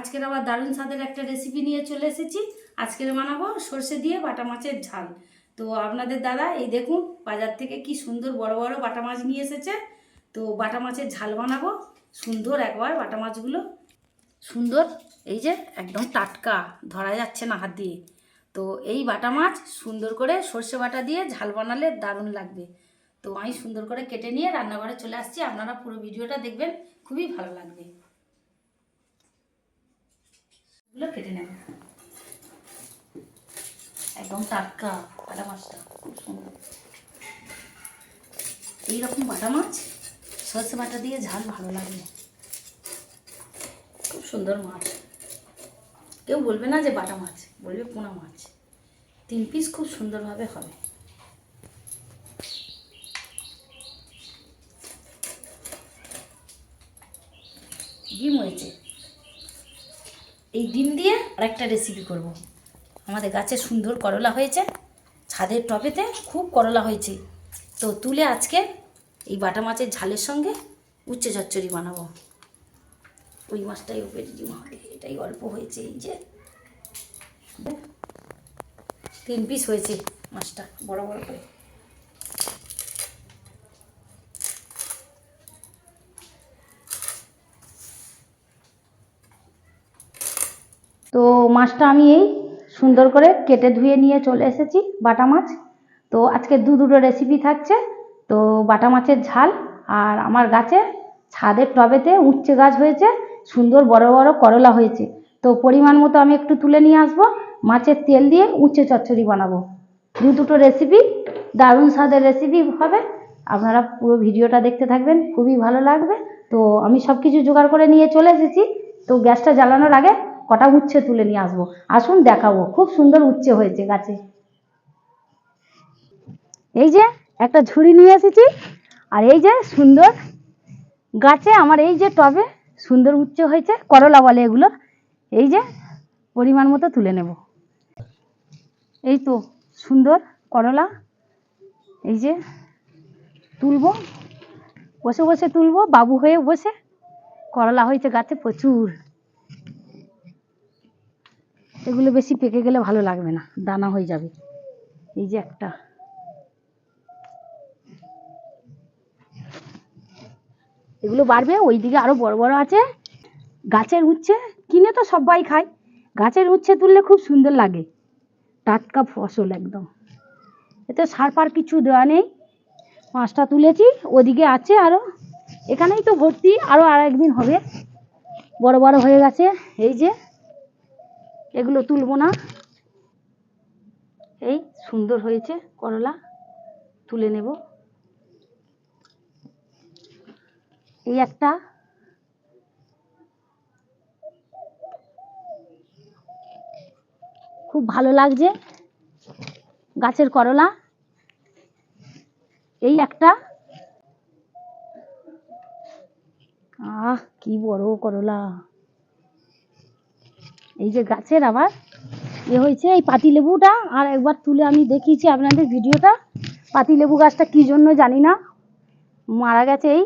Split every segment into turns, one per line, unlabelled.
আজকের আবার দারুণ স্বাদের একটা রেসিপি নিয়ে চলে এসেছি। আজকের বানাবো সর্ষে দিয়ে বাটা মাছের ঝাল। তো আপনাদের দাদা, এই দেখুন বাজার থেকে কি সুন্দর বড় বড় বাটা মাছ নিয়ে এসেছে। তো বাটা মাছের ঝাল বানাবো। সুন্দর একবার বাটা মাছগুলো। সুন্দর, এই যে একদম টাটকা, ধরা যাচ্ছে না হাত দিয়ে। তো এই বাটা মাছ সুন্দর করে সর্ষে বাটা দিয়ে ঝাল বানালে দারুণ লাগবে। তো আমি সুন্দর করে কেটে নিয়ে রান্নাঘরে চলে আসছি। আপনারা পুরো ভিডিওটা দেখবেন, খুবই ভালো লাগবে। এগুলো কেটে নেব। একদম টাটকা বাটা মাছটা, খুব সুন্দর। এইরকম বাটা মাছ, সর্ষে বাটা দিয়ে ঝাল ভালো লাগবে খুব সুন্দর মাছ। কেউ বলবে না যে বাটা মাছ, বলবে পোনা মাছ। তিন পিস খুব সুন্দরভাবে হবে। ডিম হয়েছে। এই ডিম দিয়ে আরেকটা রেসিপি করব। আমাদের গাছে সুন্দর করলা হয়েছে। ছাদের টবেতে খুব করলা হয়েছে। তো তুলে আজকে এই বাটা মাছের ঝালের সঙ্গে উচ্চে চচ্চড়ি বানাবো। ওই মাছটাই উপরে ডিম হবে, এটাই অল্প হয়েছে, এই যে। তিন পিস হয়েছে মাছটা, বড় বড় করে। তো মাছটা আমি এই সুন্দর করে কেটে ধুয়ে নিয়ে চলে এসেছি বাটা মাছ। তো আজকে দু দুটো রেসিপি থাকছে। তো বাটা মাছের ঝাল আর আমার গাছে ছাদের টবেতে উচ্ছে গাছ হয়েছে, সুন্দর বড় বড় করলা হয়েছে। তো পরিমাণ মতো আমি একটু তুলে নিয়ে আসব, মাছের তেল দিয়ে উচ্ছে চচ্চড়ি বানাবো। দু দুটো রেসিপি দারুণ স্বাদের রেসিপি হবে। আপনারা পুরো ভিডিওটা দেখতে থাকবেন, খুবই ভালো লাগবে। তো আমি সব কিছু জোগাড় করে নিয়ে চলে এসেছি। তো গ্যাসটা জ্বালানোর আগে কটা উচ্ছে তুলে নিয়ে আসব? আসুন, দেখাবো। খুব সুন্দর উচ্ছে হয়েছে গাছে। এই যে, একটা ঝুড়ি নিয়ে এসেছি। আর এই যে, সুন্দর গাছে আমার এই যে টবে সুন্দর উচ্ছে হয়েছে, করলা বলে এগুলো। এই যে, পরিমাণ মতো তুলে নেব। এই তো, সুন্দর করলা। এই যে, তুলবো। বসে বসে তুলবো, বাবু হয়ে বসে। করলা হয়েছে গাছে প্রচুর। এগুলো বেশি পেকে গেলে ভালো লাগবে না, দানা হয়ে যাবে। এই যে একটা। এগুলো বাড়বে, ওইদিকে আরও বড় বড় আছে। গাছের উচ্ছে কিনে তো সবাই খায়। গাছের উচ্ছে তুললে খুব সুন্দর লাগে, টাটকা ফসল একদম। এতে সার ফার কিছু দেওয়া নেই। পাঁচটা তুলেছি, ওদিকে আছে আরও। এখানেই তো ভর্তি, আরও আর একদিন হবে। বড় বড় হয়ে গেছে, এই যে। এগুলো তুলবো না। এই সুন্দর হয়েছে করলা, তুলে নেব। এই একটা। খুব ভালো লাগছে গাছের করলা। এই একটা। আহ, কি বড় করলা। এই যে গাছের আবার, এ হয়েছে এই পাতিলেবুটা। আর একবার তুলে আমি দেখিয়েছি আপনাদের ভিডিওটা। পাতিলেবু গাছটা কি জন্য জানি না। মারা গেছে এই।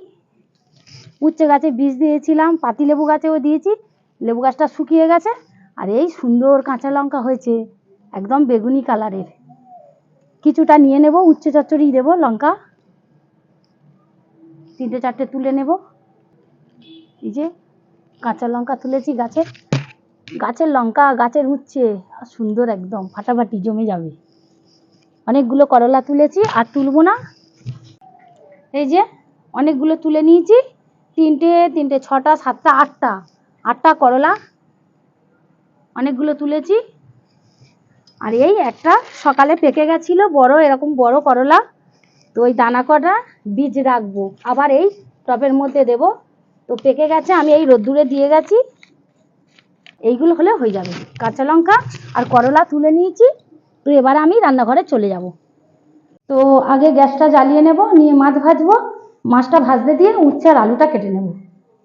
উচ্ছে গাছে বীজ দিয়েছিলাম, পাতিলেবু গাছেও দিয়েছি। লেবু গাছটা শুকিয়ে গেছে। আর এই সুন্দর কাঁচা লঙ্কা হয়েছে, একদম বেগুনি কালারের। কিছুটা নিয়ে নেব, উচ্ছে চচ্চড়ি দেবো লঙ্কা। তিনটে চারটে তুলে নেব। এই যে কাঁচা লঙ্কা তুলেছি গাছে। গাছের লঙ্কা, গাছের উচ্ছে আর সুন্দর একদম, ফাটাফাটি জমে যাবে। অনেকগুলো করলা তুলেছি, আর তুলবো না। এই যে, অনেকগুলো তুলে নিয়েছি, তিনটে তিনটে, ছটা, সাতটা, আটটা আটটা করলা অনেকগুলো তুলেছি। আর এই একটা সকালে পেকে গেছিল, বড়, এরকম বড় করলা। তো ওই দানা কটা বীজ রাখব। আবার এই টবের মধ্যে দেব। তো পেকে গেছে, আমি এই রোদ্দুরে দিয়ে গেছি। এইগুলো হলে হয়ে যাবে। কাঁচা লঙ্কা আর করলা তুলে নিয়েছি, তো এবার আমি রান্নাঘরে চলে যাব। তো আগে গ্যাসটা জ্বালিয়ে নেব, নিয়ে মাছ ভাজবো, মাছটা ভাজতে দিয়ে উচ্ছে আর আলুটা কেটে নেব।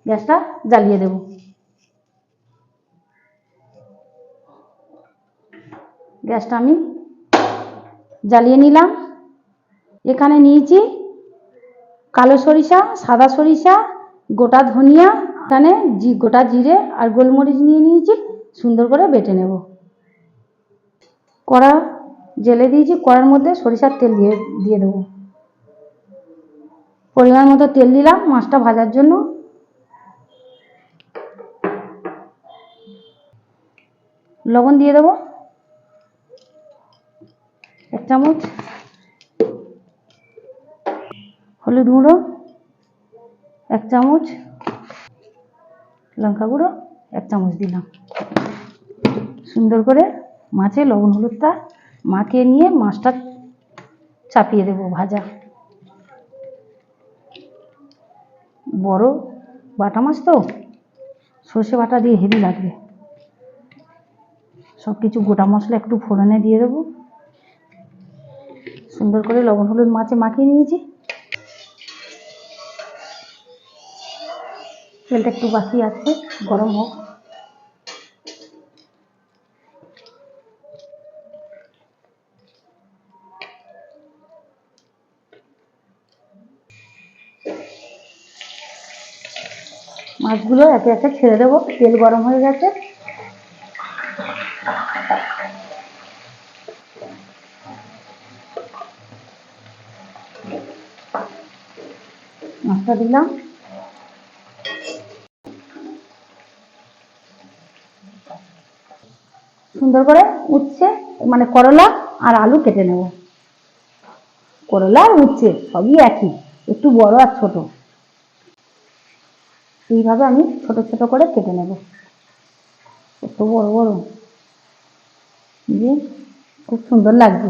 গ্যাসটা জ্বালিয়ে দেব। গ্যাসটা আমি জ্বালিয়ে নিলাম। এখানে নিয়েছি কালো সরিষা, সাদা সরিষা, গোটা ধনিয়া এখানে জি, গোটা জিরে আর গোলমরিচ নিয়ে নিয়েছি, সুন্দর করে বেটে নেব। কড়া জেলে দিয়েছি, কড়ার মধ্যে সরিষার তেল দিয়ে দিয়ে দেবো। পরিমাণ মতো তেল দিলাম মাছটা ভাজার জন্য। লবণ দিয়ে দেবো। এক চামচ। হলুদ গুঁড়ো। এক চামচ। লঙ্কা গুঁড়ো, এক চামচ দিলাম। সুন্দর করে মাছে লবণ হলুদটা মাখিয়ে নিয়ে মাছটা চাপিয়ে দেবো ভাজা। বড় বাটা মাছ তো, সর্ষে বাটা দিয়ে হেভি লাগবে। সব কিছু গোটা মশলা একটু ফোড়নে দিয়ে দেবো। সুন্দর করে লবণ হলুদ মাছে মাখিয়ে নিয়েছি। তেলটা একটু বাকি আছে, গরম হোক। মাছগুলো একে একে ছেড়ে দেবো, তেল গরম হয়ে গেছে। মাছটা দিলাম। সুন্দর করে উচ্ছে মানে করলা আর আলু কেটে নেব। করলা আর উচ্ছে সবই একই, একটু বড় আর ছোট। এইভাবে আমি ছোট ছোট করে কেটে নেব। কত বড় বড়। দিয়ে খুব সুন্দর লাগবে।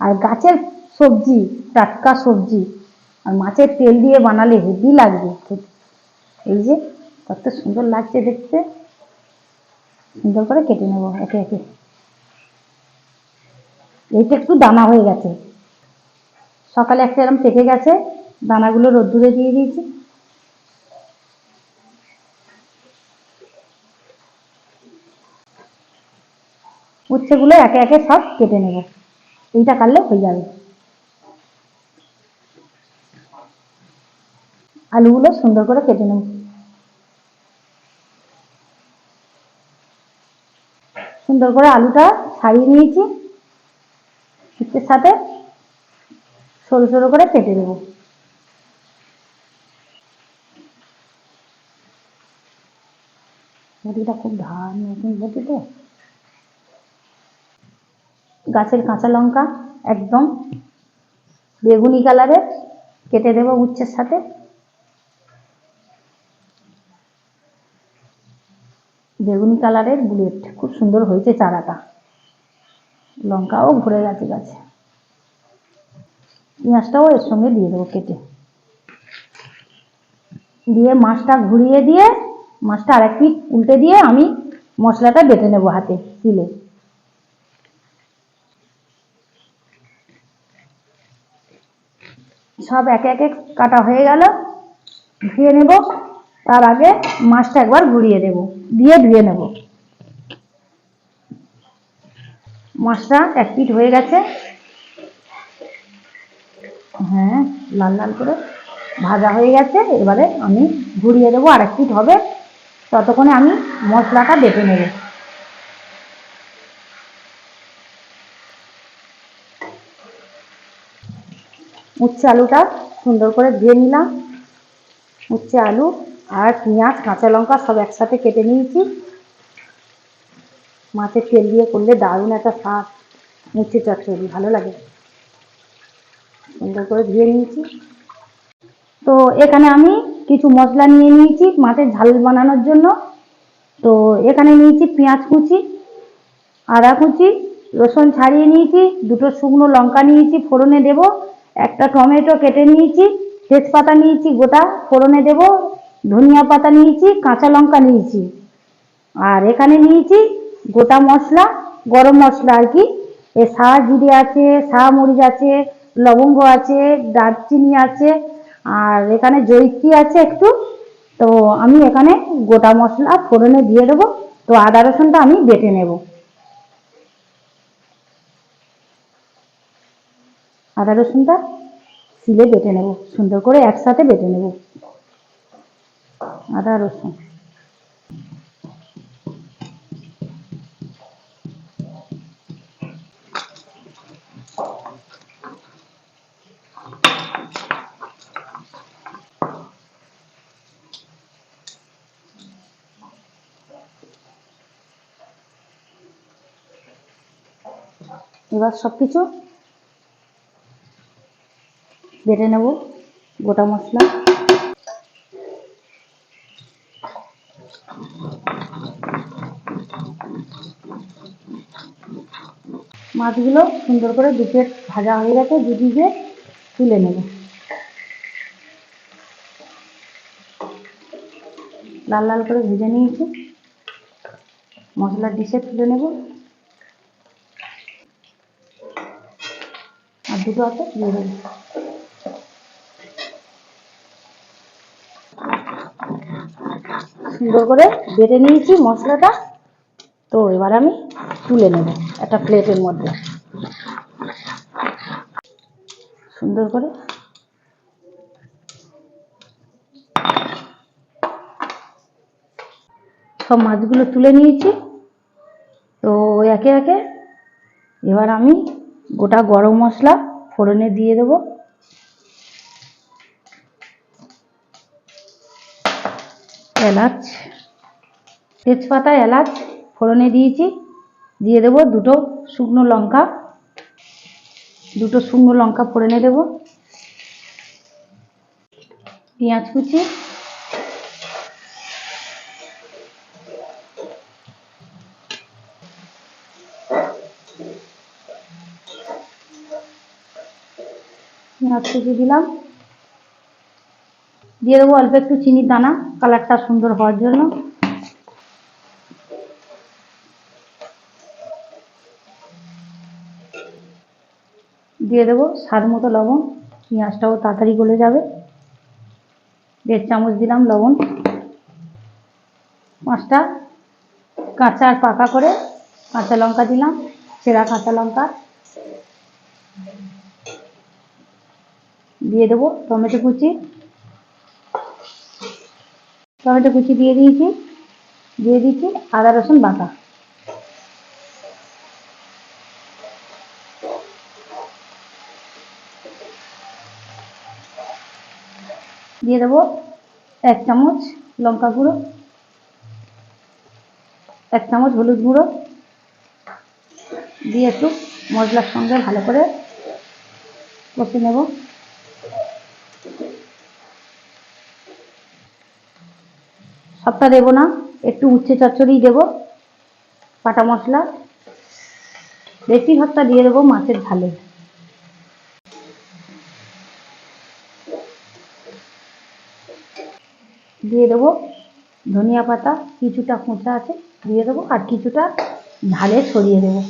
আর গাছের সবজি, টাটকা সবজি আর মাছের তেল দিয়ে বানালে হেভি লাগবে এই যে, কত সুন্দর লাগছে দেখতে। সুন্দর করে কেটে নেব, একে একে। এইটা একটু দানা হয়ে গেছে। সকালে একটা এরকম পেকে গেছে, দানাগুলো রোদ্দুরে দিয়ে দিয়েছি। উচ্ছেগুলো একে একে সব কেটে নেব। এইটা কাটলে হয়ে যাবে। আলুগুলো সুন্দর করে কেটে নেব। সুন্দর করে আলুটা ছাড়িয়ে নিয়েছি। উচ্ছের সাথে সরু সরু করে কেটে দেবো বটিটা খুব ধান নতুন বটি তো? গাছের কাঁচা লঙ্কা একদম বেগুনি কালারের কেটে দেবো উচ্ছের সাথে। বেগুনি কালারের বুলেট। খুব সুন্দর হয়েছে চারাটা। লঙ্কাও ভরে গেছে গাছে। পেঁয়াজটাও এর সঙ্গে দিয়ে দেবো কেটে। দিয়ে মাছটা ঘুরিয়ে দিয়ে, মাছটা আরেক পিঠ উল্টে দিয়ে আমি মশলাটা বেটে নেব হাতে শিলে সব একে একে কাটা হয়ে গেল। ধুয়ে নেব। তার আগে মাছটা একবার ঘুরিয়ে দেব, দিয়ে ধুয়ে নেব। মাছটা এক পিট হয়ে গেছে। হ্যাঁ লাল লাল করে ভাজা হয়ে গেছে। এবারে আমি ঘুরিয়ে দেবো, আর এক পিট হবে। ততক্ষণে আমি মশলাটা বেটে নেব। উচ্ছে আলুটা সুন্দর করে ধুয়ে নিলাম। উচ্ছে আলু আর পেঁয়াজ, কাঁচা লঙ্কা সব একসাথে কেটে নিয়েছি। মাছের তেল দিয়ে করলে দারুণ একটা স্বাদ। উচ্ছে চচ্চড়ি ভালো লাগে। সুন্দর করে ধুয়ে নিয়েছি। তো এখানে আমি কিছু মশলা নিয়ে নিয়েছি মাছের ঝাল বানানোর জন্য। তো এখানে নিয়েছি পেঁয়াজ কুচি, আদা কুচি, রসুন ছাড়িয়ে নিয়েছি, দুটো শুকনো লঙ্কা নিয়েছি ফোড়নে দেব, একটা টমেটো কেটে নিয়েছি, তেজপাতা নিয়েছি গোটা ফোড়নে দেব ধনিয়া পাতা নিয়েছি, কাঁচা লঙ্কা নিয়েছি। আর এখানে নিয়েছি গোটা মশলা, গরম মশলা আর কি। এ সা জিরে আছে সা মরিচ আছে, লবঙ্গ আছে, দারচিনি আছে, আর এখানে জৈত্রী আছে একটু। তো আমি এখানে গোটা মশলা ফোড়নে দিয়ে দেবো। তো আদা রসুনটা আমি বেটে নেব। আদা রসুনটা শিলে বেটে নেব। সুন্দর করে একসাথে বেটে নেব। আদা রসুন এবার সব কিছু বেটে নেব গোটা মশলা। মাছগুলো সুন্দর করে দু প্লেট ভাজা হয়ে গেছে দুদিকে তুলে নেব। লাল লাল করে ভেজে নিয়েছি। মশলার ডিশে তুলে নেব। আর দুটো আছে দিয়ে দেবো সুন্দর করে বেটে নিয়েছি মশলাটা। তো এবার আমি তুলে নেব একটা প্লেটের মধ্যে। সুন্দর করে। সব মাছগুলো তুলে নিয়েছি। তো একে একে এবার আমি গোটা গরম মশলা ফোড়নে দিয়ে দেবো। এলাচ, তেজপাতা, এলাচ ফোড়নে দিয়েছি। দিয়ে দেবো দুটো শুকনো লঙ্কা। দুটো শুকনো লঙ্কা ফোড়নে দেবো। পেঁয়াজ কুচি। পেঁয়াজ কুচি দিলাম। দিয়ে দেবো অল্প একটু চিনির দানা। কালারটা সুন্দর হওয়ার জন্য। দিয়ে দেবো স্বাদ মতো লবণ, পেঁয়াজটাও তাড়াতাড়ি গলে যাবে। দেড় চামচ দিলাম লবণ। পাঁচটা কাঁচা আর পাকা করে কাঁচা লঙ্কা দিলাম, সেরা কাঁচা লঙ্কা। দিয়ে দেবো টমেটো কুচি। টমেটো কুচি দিয়ে দিয়েছি, দিয়ে দিচ্ছি আদা রসুন বাটা। দিয়ে দেবো এক চামচ লঙ্কা গুঁড়ো, এক চামচ হলুদ গুঁড়ো, দিয়ে একটু মশলার সঙ্গে ভালো করে কষে নেব। সবটা দেবো না, একটু উচ্ছে চচ্চড়ি দেবো পাটা মশলা। বেশি বেশিরভাগটা দিয়ে দেবো মাছের ঝালে। দিয়ে দেবো ধনিয়া পাতা, কিছুটা খোঁচা আছে, দিয়ে দেবো আর কিছুটা ঝালে ছড়িয়ে দেবো।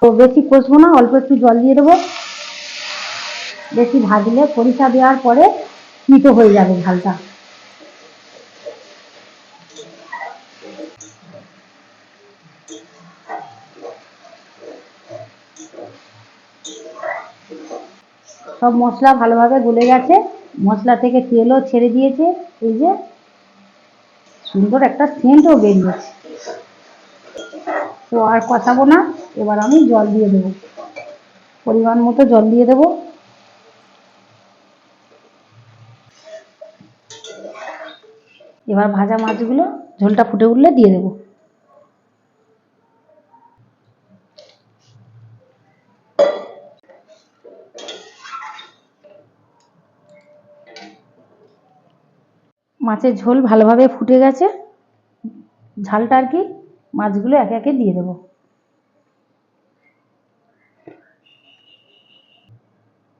তো বেশি কষবো না, অল্প একটু জল দিয়ে দেবো। বেশি ভাজলে সরিষা দেওয়ার পরে তিতো হয়ে যাবে ঝালটা। সব মশলা ভালোভাবে গলে গেছে। মশলা থেকে তেলও ছেড়ে দিয়েছে। এই যে সুন্দর একটা সেন্টও বেরিয়েছে। তো আর কষাবো না, এবার আমি জল দিয়ে দেবো। পরিমাণ মতো জল দিয়ে দেবো। এবার ভাজা মাছগুলো ঝোলটা ফুটে উঠলে দিয়ে দেবো। মাছের ঝোল ভালোভাবে ফুটে গেছে, ঝালটা আর কি মাছগুলো একে একে দিয়ে দেবো।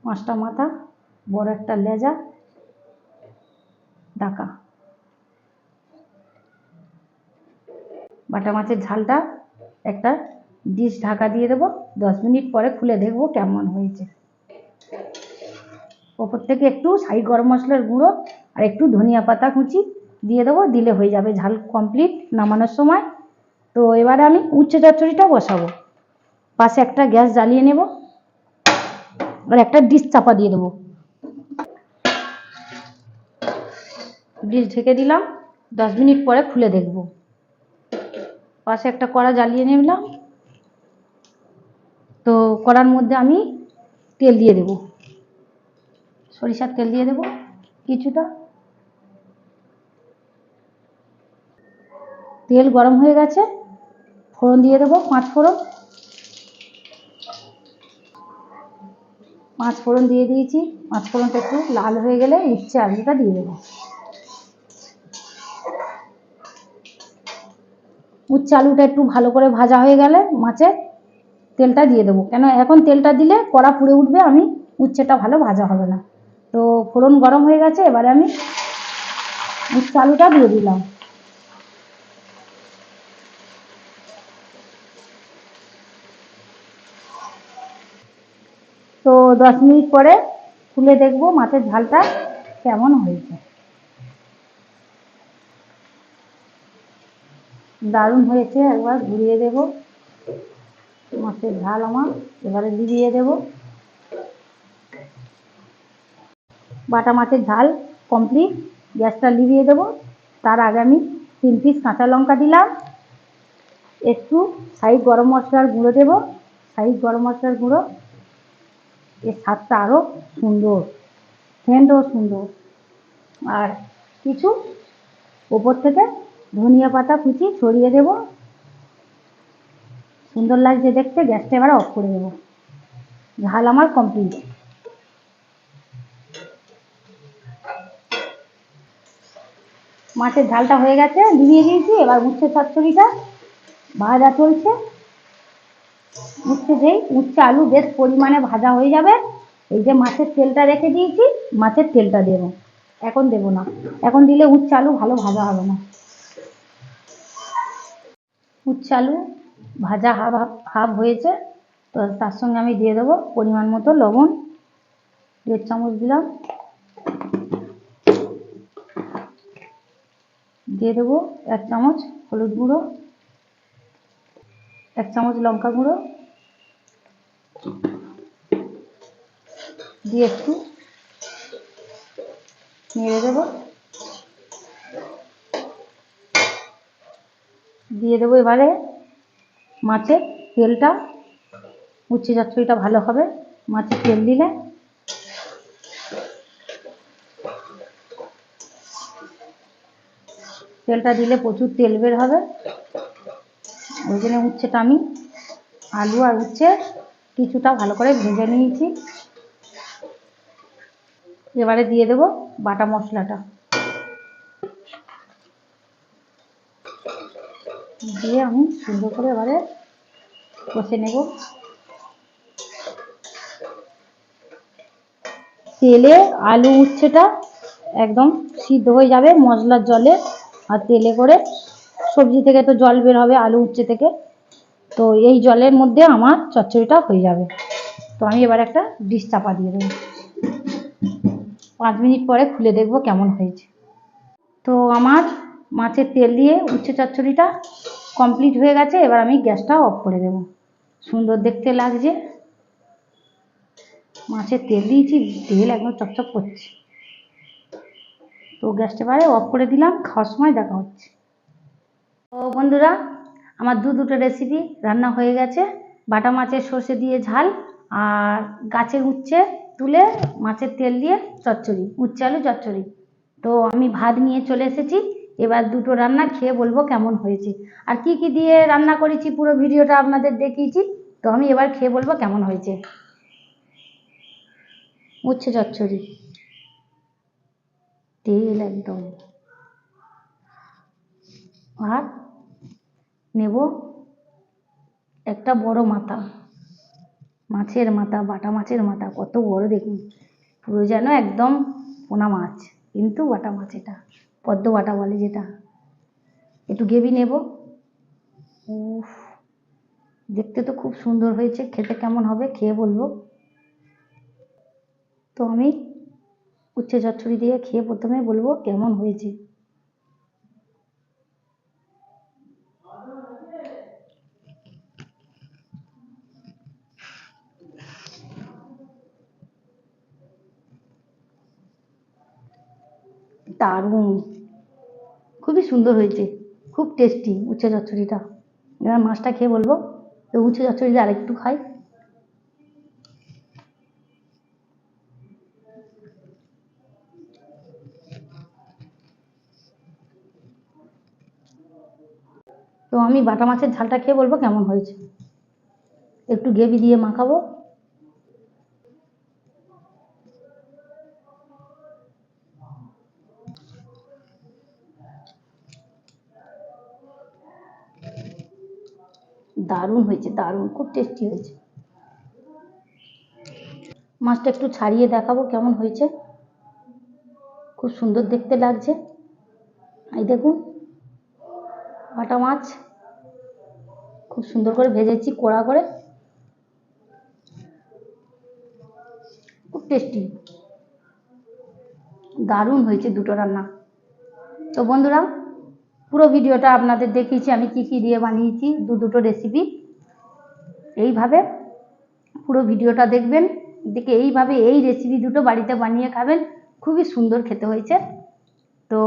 পাঁচটা মাথা, বড় একটা লেজা, ডাকা। বাটা মাছের ঝালটা একটা ডিশ ঢাকা দিয়ে দেবো, দশ মিনিট পরে খুলে দেখব কেমন হয়েছে। ওপর থেকে একটু সাই গরম মশলার গুঁড়ো আর একটু ধনিয়া পাতা কুচি দিয়ে দেবো, দিলে হয়ে যাবে ঝাল কমপ্লিট নামানোর সময়। তো এবারে আমি উচ্ছে চচ্চড়িটা বসাবো। পাশে একটা গ্যাস জ্বালিয়ে নেব, আর একটা ডিশ চাপা দিয়ে দেবো। ডিশ ঢেকে দিলাম, দশ মিনিট পরে খুলে দেখব। পাশে একটা কড়া জ্বালিয়ে নিলাম। তো কড়ার মধ্যে আমি তেল দিয়ে দেব। সরিষার তেল দিয়ে দেব কিছুটা। তেল গরম হয়ে গেছে। ফোড়ন দিয়ে দেবো, পাঁচ ফোড়ন। পাঁচ ফোড়ন দিয়ে দিয়েছি। পাঁচ ফোড়নটা একটু লাল হয়ে গেলে উচ্ছে আলুটা দিয়ে দেবো। উচ্ছে আলুটা একটু ভালো করে ভাজা হয়ে গেলে মাছের তেলটা দিয়ে দেবো। কেন, এখন তেলটা দিলে কড়া পুড়ে উঠবে, আমি উচ্ছেটা ভালো ভাজা হবে না। তো ফোড়ন গরম হয়ে গেছে, এবারে আমি উচ্ছে আলুটা দিয়ে দিলাম। তো দশ মিনিট পরে খুলে দেখব মাছের ঝালটা কেমন হয়েছে। দারুণ হয়েছে, একবার ঘুরিয়ে দেব। মাছের ঝাল আমার, এবারে লিবিয়ে দেব। বাটা মাছের ঝাল কমপ্লিট গ্যাসটা লিভিয়ে দেব। তার আগে আমি তিন পিস কাঁচা লঙ্কা দিলাম। একটু সাইড গরম মশলার গুঁড়ো দেব। সাইড গরম মশলার গুঁড়ো এর স্বাদটা আরও সুন্দর সেন্টও সুন্দর। আর কিছু ওপর থেকে ধনিয়া পাতা কুচি ছড়িয়ে দেব। সুন্দর লাগছে দেখতে, গ্যাসটা এবার অফ করে দেবো। ঝাল আমার কমপ্লিট মাছের ঝালটা হয়ে গেছে দিয়ে দিয়েছি, এবার উচ্ছে চচ্চড়িটা ভাজা চলছে। উচ্ছে যেই উচ্ছে আলু বেশ পরিমাণে ভাজা হয়ে যাবে। এই যে মাছের তেলটা রেখে দিয়েছি, মাছের তেলটা দেবো। এখন দেবো না। এখন দিলে উচ্ছে আলু ভালো ভাজা হবে না। উচ্ছে আলু ভাজা হাফ হাফ হয়েছে। তো তার সঙ্গে আমি দিয়ে দেবো পরিমাণ মতো লবণ। দেড় চামচ দিলাম। দিয়ে দেবো এক চামচ হলুদ গুঁড়ো। এক চামচ লঙ্কা গুঁড়ো। দিয়ে একটু নেড়ে দেবো। দিয়ে দেবো এবারে মাছের তেলটা। উচ্ছে চচ্চড়িটা ভালো হবে। মাছের তেল দিলে। তেলটা দিলে প্রচুর তেল বের হবে। ওই জন্য উচ্ছেটা আমি আলু আর উচ্ছে কিছুটা ভালো করে ভেজে নিয়েছি। এবারে দিয়ে দেব বাটা মশলাটা। দিয়ে আমি সুন্দর করে এবারে কষে নেব। তেলে আলু উচ্ছেটা একদম সিদ্ধ হয়ে যাবে মশলার জলে, আর তেলে করে সবজি থেকে তো জল বের হবে, আলু উচ্ছে থেকে। তো এই জলের মধ্যে আমার চচ্চড়িটা হয়ে যাবে। তো আমি এবার একটা ডিশ চাপা দিয়ে দেবো। পাঁচ মিনিট পরে খুলে দেখব কেমন হয়েছে। তো আমার মাছের তেল দিয়ে উচ্ছে চচ্চড়িটা কমপ্লিট হয়ে গেছে। এবার আমি গ্যাসটা অফ করে দেব। সুন্দর দেখতে লাগছে। মাছের তেল দিয়েছি, তেল একদম চকচক করছে। তো গ্যাসটা এবারে অফ করে দিলাম। খাওয়ার সময় দেখা হচ্ছে। তো বন্ধুরা, আমার দু দুটো রেসিপি রান্না হয়ে গেছে। বাটা মাছের সর্ষে দিয়ে ঝাল আর গাছের উচ্ছে তুলে মাছের তেল দিয়ে চচ্চড়ি, উচ্ছে আলু চচ্চড়ি। তো আমি ভাত নিয়ে চলে এসেছি। এবার দুটো রান্না খেয়ে বলব কেমন হয়েছে। আর কি কি দিয়ে রান্না করেছি পুরো ভিডিওটা আপনাদের দেখিয়েছি। তো আমি এবার খেয়ে বলব কেমন হয়েছে। উচ্ছে চচ্চড়ি। তেল একদম। আর নেব একটা বড় মাথা। মাছের মাথা, বাটা মাছের মাথা, কত বড় দেখুন। পুরো যেন একদম পোনা মাছ, কিন্তু বাটা মাছ এটা, পদ্ম বাটা বলে যেটা। একটু গ্রেভি নেব। উফ, দেখতে তো খুব সুন্দর হয়েছে, খেতে কেমন হবে খেয়ে বলব। তো আমি উচ্ছে চচ্চড়ি দিয়ে খেয়ে প্রথমে বলব কেমন হয়েছে। দারুণ। খুবই সুন্দর হয়েছে। খুব টেস্টি উচ্ছে চচ্চড়িটা। এবার মাছটা খেয়ে বলব তো উচ্ছে চচ্চড়িটা আরেকটু খাই। তো আমি বাটা মাছের ঝালটা খেয়ে বলব কেমন হয়েছে। একটু গ্রেভি দিয়ে মাখাবো। দারুণ হয়েছে, দারুণ, খুব টেস্টি হয়েছে। মাছটা একটু ছাড়িয়ে দেখাবো কেমন হয়েছে। খুব সুন্দর দেখতে লাগছে। এই দেখুন বাটা মাছ। খুব সুন্দর করে ভেজেছি কড়া করে। খুব টেস্টি দারুণ হয়েছে দুটো রান্না। তো বন্ধুরা পুরো ভিডিওটা আপনাদের দেখিয়েছি, আমি কি কি দিয়ে বানিয়েছি, দু দুটো রেসিপি এইভাবে পুরো ভিডিওটা দেখবেন, দেখে এইভাবে এই রেসিপি দুটো বাড়িতে বানিয়ে খাবেন, খুবই সুন্দর খেতে হয়েছে। তো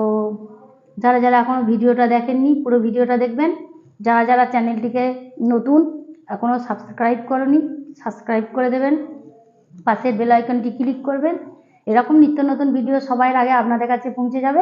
যারা যারা এখনও ভিডিওটা দেখেননি, পুরো ভিডিওটা দেখবেন। যারা যারা চ্যানেলটিকে নতুন এখনও সাবস্ক্রাইব করনি সাবস্ক্রাইব করে দেবেন। পাশের বেল আইকনটি ক্লিক করবেন। এরকম নিত্য নতুন ভিডিও সবার আগে আপনাদের কাছে পৌঁছে যাবে।